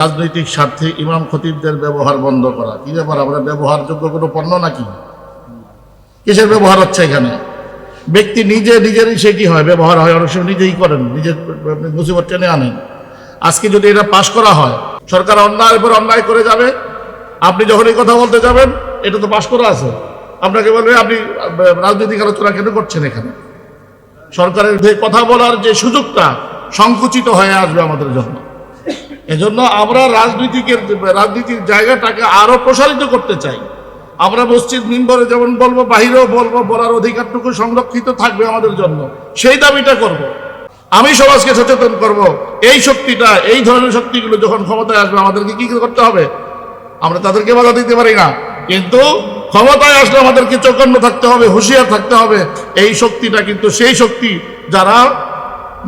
রাজনৈতিক স্বার্থে ইমাম খতিবদের ব্যবহার বন্ধ করা। কি ব্যাপার? আমরা ব্যবহারযোগ্য কোনো পণ্য নাকি? কিসের ব্যবহার হচ্ছে এখানে? ব্যক্তি নিজে, নিজেরই সেটি হয়, ব্যবহার হয়, অনেক সময় নিজেই করেন, নিজের মুসিবত টেনে আনেন। আজকে যদি এটা পাশ করা হয়, সরকার অন্যায়ের উপর অন্যায় করে যাবে, আপনি যখন এই কথা বলতে যাবেন, এটা তো পাশ করা আছে। আপনাকে বলবে, আপনি রাজনৈতিক আলোচনা কেন করছেন এখানে? সরকারের কথা বলার যে সুযোগটা সংকুচিত হয়ে আসবে আমাদের জন্য। এজন্য আমরা রাজনীতিকের রাজনীতির জায়গাটাকে আরও প্রসারিত করতে চাই। আমরা মসজিদ মিম্বরে যেমন বলব, বাহিরেও বলব, বলার অধিকারটুকু সংরক্ষিত থাকবে আমাদের জন্য। সেই দাবিটা করব। আমি সমাজকে সচেতন করব। এই শক্তিটা, এই ধরনের শক্তিগুলো যখন ক্ষমতায় আসবে, আমাদেরকে কি করতে হবে? আমরা তাদেরকে বাধা দিতে পারি না। কিন্তু ক্ষমতায় আসলে আমাদেরকে চৌকন্ন থাকতে হবে, হুঁশিয়ার থাকতে হবে। এই শক্তিটা কিন্তু সেই শক্তি যারা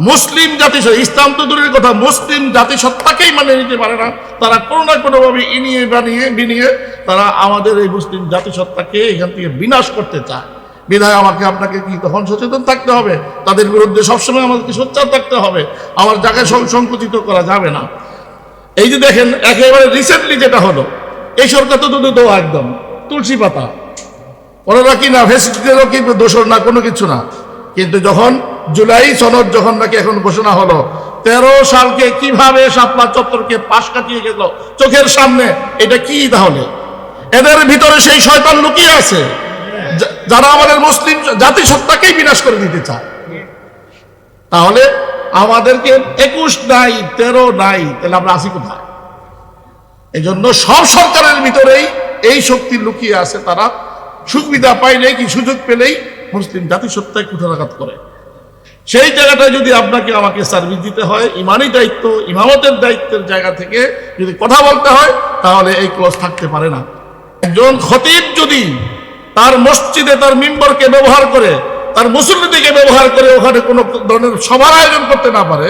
মুসলিম জাতি ইসলাম তো দূরের কথা, মুসলিম জাতিসত্তাকেই মানে নিতে পারে না। তারা কোনো না কোনোভাবে ইনিয়ে বানিয়ে বিনিয়ে তারা আমাদের এই মুসলিম জাতিসত্তাকে এখান থেকে বিনাশ করতে চায়। বিধায় আমাকে আপনাকে কি তখন সচেতন থাকতে হবে? তাদের বিরুদ্ধে সবসময় আমাদেরকে সোচ্চার থাকতে হবে। আমার জায়গায় সংকুচিত করা যাবে না। এই যে দেখেন, একেবারে রিসেন্টলি যেটা হলো, এই সরকার তো দুটো দেওয়া একদম, তুলসী পাতা। ওনারা কি না ফেসিলিটিরও কি দোষর না, কোনো কিছু না। কিন্তু যখন জুলাই সনদ যখন নাকি এখন ঘোষণা হলো, তেরো সালকে কীভাবে শাপলা চত্বরকে পাশ কাটিয়ে গেল চোখের সামনে, এটা কি তাহলে? এদের ভিতরে সেই শয়তান লুকিয়ে আছে যারা আমাদের মুসলিম জাতিসত্তাকেই বিনাশ করে দিতে চায়। তাহলে আমাদেরকে একুশ নাই, তেরো নাই, তাহলে আমরা আসি কোথায়? এই জন্য সব সরকারের ভিতরেই এই শক্তি লুকিয়ে আছে, তারা সুবিধা পাইলে কি সুযোগ পেলেই মুসলিম জাতিসত্তায় কুঠারাঘাত করে। সেই জায়গাটায় যদি আপনাকে আমাকে সার্ভিস দিতে হয়, ইমানি দায়িত্ব, ইমামতের দায়িত্বের জায়গা থেকে যদি কথা বলতে হয়, তাহলে এই ক্লস থাকতে পারে না। একজন খতিব যদি তার মসজিদে তার মিম্বরকে ব্যবহার করে, তার মুসল্লিদিকে ব্যবহার করে, ওখানে কোনো ধরনের সভার আয়োজন করতে না পারে,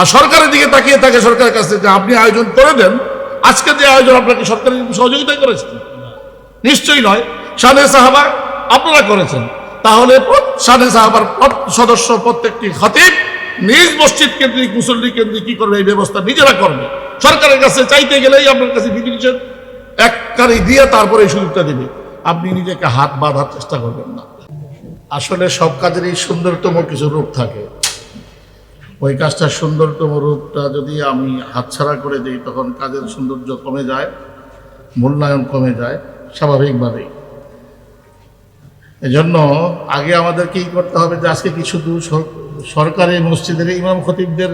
আর সরকারের দিকে তাকিয়ে থাকে সরকারের কাছে যে আপনি আয়োজন করে দেন, আজকে যে আয়োজন আপনাকে সরকার সহযোগিতা করেছে? নিশ্চয়ই নয়। সাদে সাহাবা, আপনারা করেছেন। তাহলে সাদে সাহাবার সদস্য প্রত্যেকটি খতিব নিজ মসজিদ কেন্দ্রিক, মুসল্লি কেন্দ্রিক কি করবে? এই ব্যবস্থা নিজেরা করবে। সরকারের কাছে চাইতে গেলেই আপনার কাছে বিধি নিষেধ এক কারি দিয়ে তারপরে এই সুযোগটা দেবে। আপনি নিজেকে হাত বাঁধার চেষ্টা করবেন না। আসলে সব কাজেরই সুন্দরতম কিছু রূপ থাকে। ওই কাজটার সুন্দরতম রূপটা যদি আমি হাতছাড়া করে দিই, তখন কাজের সৌন্দর্য কমে যায়, মূল্যায়ন কমে যায়, স্বাভাবিকভাবেই। এজন্য আগে আমাদের কি করতে হবে যে আজকে কিছু সর- সরকারি মসজিদের ইমাম খতিবদের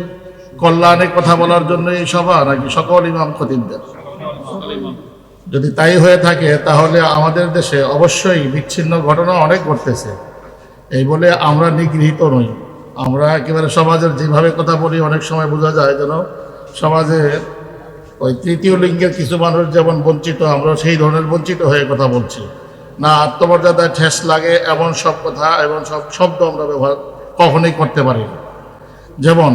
কল্যাণে কথা বলার জন্য এই সভা নাকি সকল ইমাম খতিবদের? যদি তাই হয়ে থাকে, তাহলে আমাদের দেশে অবশ্যই বিচ্ছিন্ন ঘটনা অনেক ঘটতেছে। এই বলে আমরা নিগৃহীত নই। আমরা একেবারে সমাজের যেভাবে কথা বলি, অনেক সময় বোঝা যায় যেন সমাজে ওই তৃতীয় লিঙ্গের কিছু মানুষ যেমন বঞ্চিত আমরা সেই ধরনের বঞ্চিত হয়ে কথা বলছি। না, আত্মমর্যাদায় ঠেস লাগে, এমন সব কথা এবং সব শব্দ আমরা ব্যবহার কখনোই করতে পারি না। যেমন,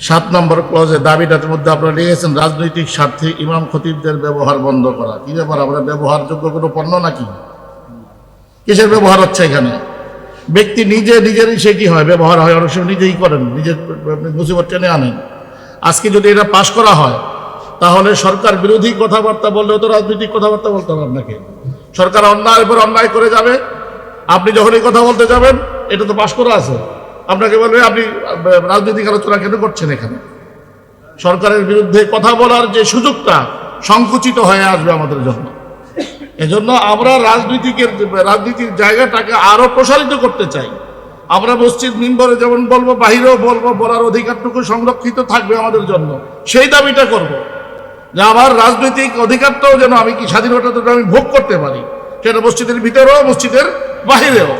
সাত নম্বর ক্লজে দাবিটার মধ্যে আপনারা লিখেছেন, রাজনৈতিক স্বার্থে ইমাম খতিবদের ব্যবহার বন্ধ করা। কি ব্যাপার, আমরা ব্যবহারযোগ্য কোনো পণ্য নাকি? কিসের ব্যবহার হচ্ছে এখানে? ব্যক্তি নিজে, নিজেরই সে সেটি হয়? ব্যবহার হয়, অনেক সময় নিজেই করেন নিজের মুসিবত টেনে আনেন। আজকে যদি এটা পাশ করা হয়, তাহলে সরকার বিরোধী কথাবার্তা বললেও তো রাজনৈতিক কথাবার্তা বলতে হবে আপনাকে। সরকার অন্যায়ের উপর অন্যায় করে যাবে। আপনি যখন এই কথা বলতে যাবেন, এটা তো পাশ করা আছে। আপনাকে বলবে, আপনি রাজনৈতিক আলোচনা কেন করছেন এখানে? সরকারের বিরুদ্ধে কথা বলার যে সুযোগটা সংকুচিত হয়ে আসবে আমাদের জন্য। এজন্য আমরা রাজনীতিকের, রাজনীতির জায়গাটাকে আরও প্রসারিত করতে চাই। আমরা মসজিদ মিম্বরে যেমন বলব, বাহিরেও বলব, বলার অধিকারটুকু সংরক্ষিত থাকবে আমাদের জন্য। সেই দাবিটা করব। যে আমার রাজনৈতিক অধিকারটাও যেন আমি কি স্বাধীনতাটা আমি ভোগ করতে পারি। সেটা মসজিদের ভিতরেও মসজিদের বাহিরেও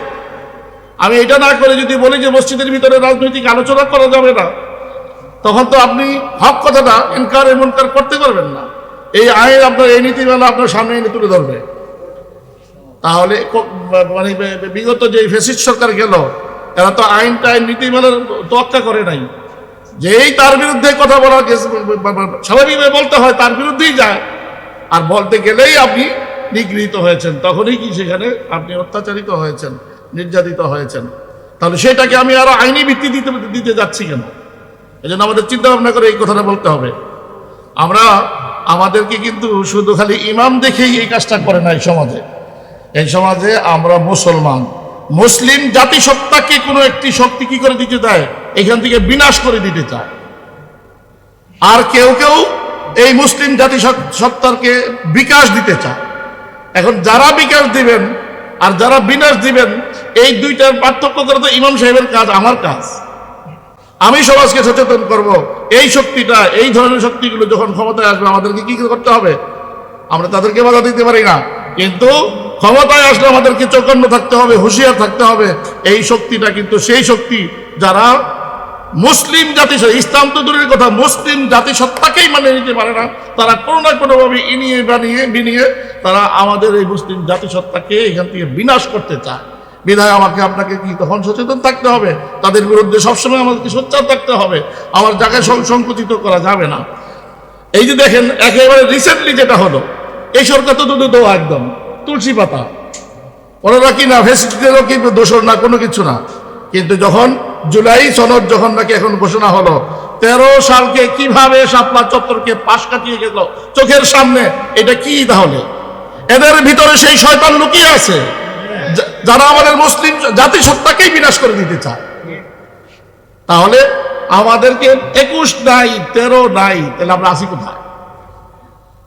আমি এটা না করে যদি বলি যে মসজিদের ভিতরে রাজনৈতিক আলোচনা করা যাবে না, তখন তো আপনি হক কথাটা এনকার এমনকার করতে পারবেন না। এই আইন আপনার, এই নীতিমালা আপনার সামনে এনে তুলে ধরবে। তাহলে মানে বিগত যে ফেসিস্ট সরকার গেল এরা তো আইন টাইন নীতিমালার তোয়াক্কা করে নাই। যেই তার বিরুদ্ধে কথা বলা স্বাভাবিকভাবে বলতে হয়, তার বিরুদ্ধেই যায়। আর বলতে গেলেই আপনি নিগৃহীত হয়েছেন, তখনই কি সেখানে আপনি অত্যাচারিত হয়েছেন, নির্যাতিত হয়েছেন? তাহলে সেটাকে আমি আরও আইনি ভিত্তি দিতে দিতে যাচ্ছি কেন? এই জন্য আমাদের চিন্তা ভাবনা করে এই কথাটা বলতে হবে। আমরা, আমাদেরকে কিন্তু শুধু খালি ইমাম দেখেই এই কাজটা করে না এই সমাজে। এই সমাজে আমরা মুসলমান। মুসলিম জাতিসত্তাকে কোনো একটি শক্তি কি করে দিতে চায় এখান থেকে বিনাশ করে দিতে চায়। আর কেউ কেউ এই মুসলিম জাতি সত- বিকাশ দিতে চায়। এখন যারা বিকাশ দিবেন আর যারা বিনাশ দিবেন, এই দুইটার পার্থক্য করে তো ইমাম সাহেবের কাজ, আমার কাজ। আমি সমাজকে সচেতন করব। এই শক্তিটা, এই ধরনের শক্তিগুলো যখন ক্ষমতায় আসবে, আমাদেরকে কি করতে হবে? আমরা তাদেরকে বাধা দিতে পারি না। কিন্তু ক্ষমতায় আসলে আমাদেরকে চৈতন্য থাকতে হবে, হুঁশিয়ার থাকতে হবে। এই শক্তিটা কিন্তু সেই শক্তি যারা মুসলিম জাতি ইসলাম তো দূরের কথা, মুসলিম জাতিসত্তাকেই মানে নিতে পারে না। তারা কোনো না কোনোভাবে ইনিয়ে বানিয়ে, বিনিয়ে তারা আমাদের এই মুসলিম জাতিসত্তাকে এখান থেকে বিনাশ করতে চায়। বিধায় আমাকে আপনাকে কি তখন সচেতন থাকতে হবে? তাদের বিরুদ্ধে সবসময় আমাদেরকে সোচ্চার থাকতে হবে। আমার জায়গায় সংকুচিত করা যাবে না। এই যে দেখেন, একেবারে রিসেন্টলি যেটা হলো, এই সরকার তো দুটো একদম, তুলসী পাতা। ওনারা কি না ফেসিলিটিরও কিন্তু দোষর না, কোনো কিছু না। কিন্তু যখন জুলাই সনদ যখন নাকি এখন ঘোষণা হলো, তেরো সালকে কীভাবে শাপলা চত্বরকে পাশ কাটিয়ে গেল চোখের সামনে, এটা কি তাহলে? এদের ভিতরে সেই শয়তান লুকিয়ে আছে। যারা আমাদের মুসলিম জাতিসত্তাকেই বিনাশ করে দিতে চায়। তাহলে আমাদেরকে একুশ নাই, তেরো নাই, তাহলে আমরা আসি কোথায়?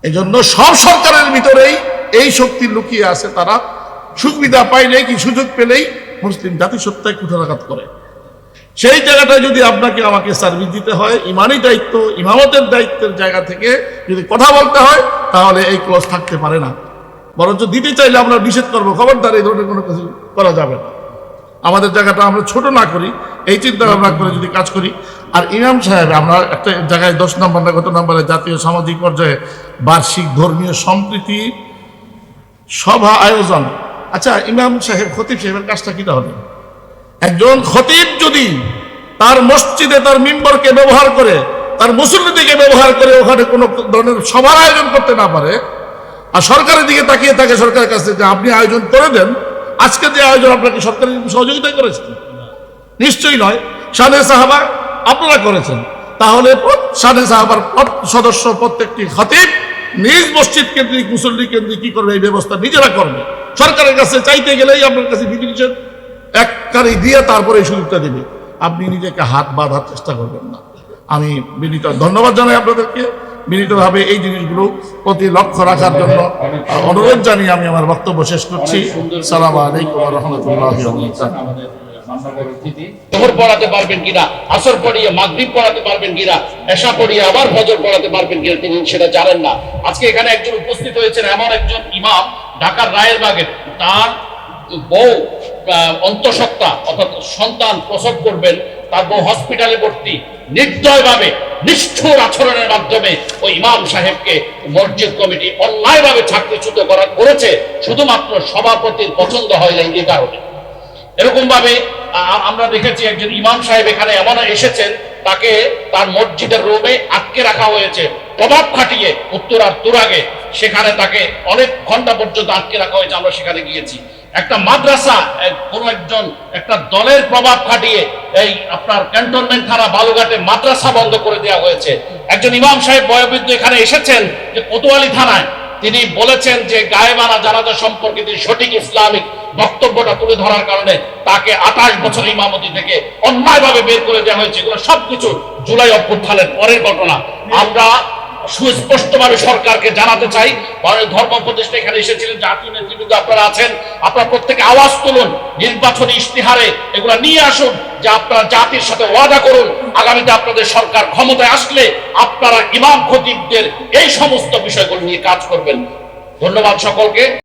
এই জন্য সব সরকারের ভিতরেই এই শক্তি লুকিয়ে আছে। তারা সুবিধা পাইলেই কি সুযোগ পেলেই মুসলিম জাতিসত্তায় কুঠারাঘাত করে। সেই জায়গাটায় যদি আপনাকে আমাকে সার্ভিস দিতে হয়, ইমানি দায়িত্ব, ইমামতের দায়িত্বের জায়গা থেকে যদি কথা বলতে হয়, তাহলে এই ক্লস থাকতে পারে না। বরঞ্চ দিতে চাইলে আমরা নিষেধ করব। খবরদার এই ধরনের কোনো কিছু করা যাবে না। আমাদের জায়গাটা আমরা ছোট না করি এই চিন্তা ভাবনা করে যদি কাজ করি। আর ইমাম সাহেব আমরা একটা জায়গায় দশ নম্বর না কত নম্বরে জাতীয় সামাজিক পর্যায়ে বার্ষিক ধর্মীয় সম্প্রীতি সভা আয়োজন। আচ্ছা ইমাম সাহেব খতিব সাহেবের কাজটা কি তাহলে? একজন খতিব যদি তার মসজিদে তার মিম্বরকে ব্যবহার করে তার মুসল্লিদিকে ব্যবহার করে ওখানে কোনো ধরনের সভার আয়োজন করতে না পারে আর সরকারের দিকে তাকিয়ে থাকে সরকারের কাছে যে আপনি আয়োজন করে দেন, আজকে যে আয়োজন আপনাকে সরকারের সহযোগিতা করেছেন নিশ্চয়ই নয়। সাদে সাহাবা আপনারা করেছেন। তাহলে সাদে সাহাবার সদস্য প্রত্যেকটি খতিব নিজ মসজিদ কেন্দ্রিক, মুসল্লি কেন্দ্রিক কি করবে? এই ব্যবস্থা নিজেরা করবে। সরকারের কাছে চাইতে গেলেই আপনার কাছে বিধিনিষেধ এক কারি দিয়ে তারপরে এই সুযোগটা দেবে। আপনি নিজেকে হাত বাঁধার চেষ্টা করবেন না। আমি বিনীত ধন্যবাদ জানাই আপনাদেরকে। বিনীতভাবে এই জিনিসগুলো প্রতি লক্ষ্য রাখার জন্য অনুরোধ জানিয়ে আমি আমার বক্তব্য শেষ করছি। সালাম আলাইকুম রহমতুল্লাহ আমাদের মান্যবর অতিথি জোহর পড়াতে পারবেন কিনা আসর পড়িয়ে মাগরিব পড়াতে পারবেন কিনা এশা পড়িয়ে আবার ফজর পড়াতে পারবেন কিনা তিনি সেটা জানেন না। আজকে এখানে একজন উপস্থিত হয়েছেন এমন একজন ইমাম ঢাকার রায়ের বাগের তার বউ অন্তঃসত্ত্বা অর্থাৎ সন্তান প্রসব করবেন তার বউ হসপিটালে ভর্তি। নির্দয়ভাবে নিষ্ঠুর আচরণের মাধ্যমে ওই ইমাম সাহেবকে মসজিদ কমিটি অন্যায়ভাবে চাকরিচ্যুত করা করেছে, শুধুমাত্র সভাপতির পছন্দ হয় না এই কারণে। এরকম ভাবে আমরা দেখেছি একজন ইমাম সাহেব এখানে এমন এসেছেন, তাকে তার মসজিদের রুমে আটকে রাখা হয়েছে, প্রভাব খাটিয়ে উত্তরার তুরাগে। সেখানে তাকে অনেক ঘণ্টা পর্যন্ত আটকে রাখা হয়েছে, আমরা সেখানে গিয়েছি। একটা মাদ্রাসা কোনো একজন, একটা দলের প্রভাব খাটিয়ে এই আপনার ক্যান্টনমেন্ট থানা বালুঘাটে মাদ্রাসা বন্ধ করে দেওয়া হয়েছে। একজন ইমাম সাহেব বয়োবৃদ্ধ এখানে এসেছেন যে কোতোয়ালি থানায়। তিনি বলেছেন যে গায়েবানা জানাজা সম্পর্কে তিনি সঠিক ইসলামিক বক্তব্যটা তুলে ধরার কারণে তাকে আঠাশ বছর ইমামতি থেকে অন্যায়ভাবে বের করে দেওয়া হয়েছে। এগুলো সবকিছু জুলাই অভ্যুত্থানের পরের ঘটনা। আমরা সুস্পষ্টভাবে সরকারকে জানাতে চাই। ধর্ম উপদেষ্টা এখানে এসেছিলেন জাতীয় নেতৃবৃন্দ আপনারা আছেন। আপনারা প্রত্যেকে আওয়াজ তুলুন, নির্বাচনী ইশতেহারে এগুলো নিয়ে আসুন, যে আপনারা জাতির সাথে ওয়াদা করুন। আগামীতে আপনাদের সরকার ক্ষমতায় আসলে আপনারা ইমাম খতিবদের এই সমস্ত বিষয়গুলো নিয়ে কাজ করবেন। ধন্যবাদ সকলকে।